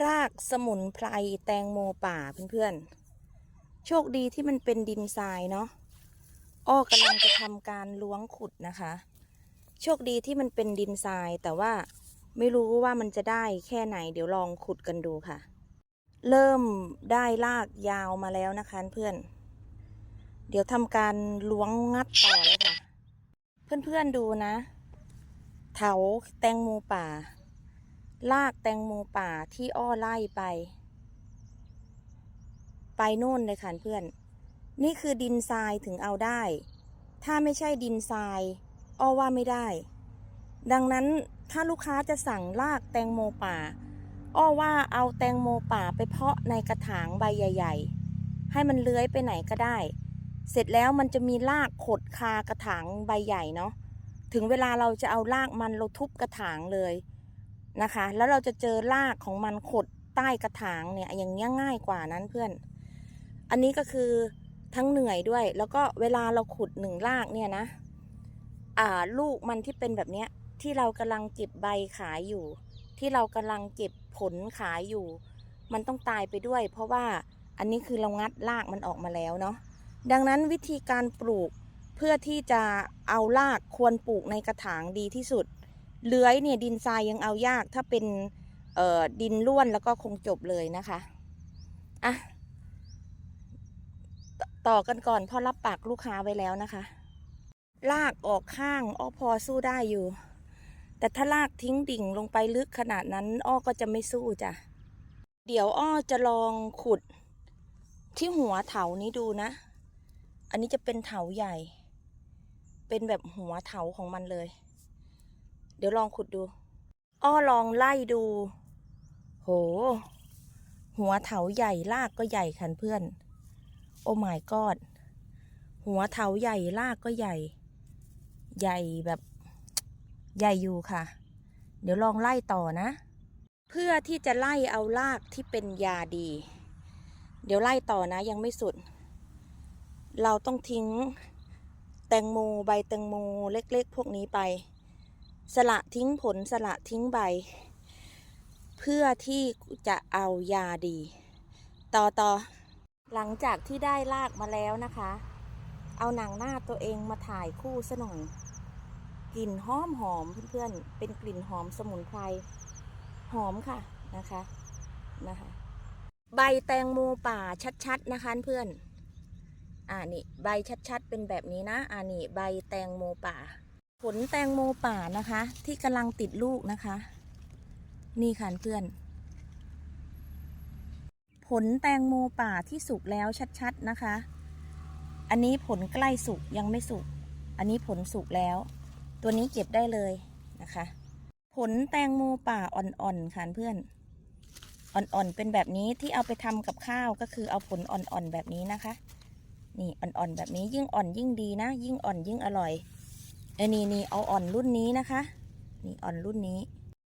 รากสมุนไพรแตงโมป่าเพื่อนๆ โชคดีที่มันเป็นดินทรายเนาะ อ้อกำลังจะทำการล้วงขุดนะคะ โชคดีที่มันเป็นดินทรายแต่ว่าไม่รู้ว่ามันจะได้แค่ไหนเดี๋ยวลองขุดกันดูค่ะ เริ่มได้รากยาวมาแล้วนะคะเพื่อน เดี๋ยวทำการล้วงงัดต่อเลยค่ะ เพื่อนๆดูนะ เถาแตงโมป่า ลากแตงโมป่าที่อ้อไล่ไป ไปโน่นเลยค่ะเพื่อน นี่คือดินทรายถึงเอาได้ ถ้าไม่ใช่ดินทราย อ้อว่าไม่ได้ ดังนั้นถ้าลูกค้าจะสั่งลากแตงโมป่า อ้อว่าเอาแตงโมป่าไปเพาะในกระถางใบใหญ่ ๆ ให้มันเลื้อยไปไหนก็ได้ เสร็จแล้วมันจะมีรากขดคากระถางใบใหญ่เนาะ ถึงเวลาเราจะเอารากมันเราทุบกระถางเลย นะคะ แล้วเราจะเจอรากของมันขดใต้กระถางเนี่ยอย่างเงี้ยง่ายกว่านั้นเพื่อน อันนี้ก็คือทั้งเหนื่อยด้วย แล้วก็เวลาเราขุดหนึ่งรากเนี่ยนะ อ่าลูกมันที่เป็นแบบเนี้ยที่เรากำลังเก็บใบขายอยู่ ที่เรากำลังเก็บผลขายอยู่ มันต้องตายไปด้วย เพราะว่าอันนี้คือเรางัดรากมันออกมาแล้วเนาะดังนั้นวิธีการปลูกเพื่อที่จะเอารากควรปลูกในกระถางดีที่สุด เลื้อยเนี่ยดินทรายยังเอายากถ้าเป็นเอ่อดินร่วนแล้วก็คงจบเลยนะคะอะต่อกันก่อนเพราะรับปากลูกค้าไว้แล้วนะคะ ลากออกข้างอ้อพอสู้ได้อยู่ แต่ถ้าลากทิ้งดิ่งลงไปลึกขนาดนั้น อ้อก็จะไม่สู้จ้ะเดี๋ยวอ้อจะลองขุดที่หัวเถานี้ดูนะ อันนี้จะเป็นเถาใหญ่ เป็นแบบหัวเถาของมันเลย ดี๋ยวลองขุดดู อ้อลองไล่ดู โห หัวเถาใหญ่รากก็ใหญ่คันเพื่อน โอ้ my god หัวเถาใหญ่รากก็ใหญ่ ใหญ่แบบใหญ่อยู่ค่ะ เดี๋ยวลองไล่ต่อนะ เพื่อที่จะไล่เอารากที่เป็นยาดี เดี๋ยวไล่ต่อนะยังไม่สุด เราต้องทิ้งแตงโมใบแตงโมเล็กๆ พวกนี้ไป สละทิ้งผลสละทิ้งใบ เพื่อที่จะเอายาดี ต่อต่อหลังจากที่ได้ลากมาแล้วนะคะ เอาหนังหน้าตัวเองมาถ่ายคู่ซะหน่อยกลิ่นหอมหอมเพื่อนๆ เป็นกลิ่นหอมสมุนไพรหอมค่ะนะคะนะคะ ใบแตงโมป่าชัดๆนะคะเพื่อน อ่านี่ใบชัดๆเป็นแบบนี้นะ อ่านี่ใบแตงโมป่า ผลแตงโมป่านะคะ ที่กำลังติดลูกนะคะ นี่ค่ะเพื่อน ผลแตงโมป่าที่สุกแล้วชัดๆนะคะ อันนี้ผลใกล้สุกยังไม่สุก อันนี้ผลสุกแล้ว ตัวนี้เก็บได้เลยนะคะ ผลแตงโมป่าอ่อนๆค่ะเพื่อน อ่อนๆเป็นแบบนี้ที่เอาไปทำกับข้าวก็คือเอาผลอ่อนๆแบบนี้นะคะ นี่อ่อนๆแบบนี้ยิ่งอ่อนยิ่งดีนะ ยิ่งอ่อนยิ่งอร่อย อันี่นี่เอาอ่อนรุ่นนี้นะคะ นี่อ่อนรุ่นนี้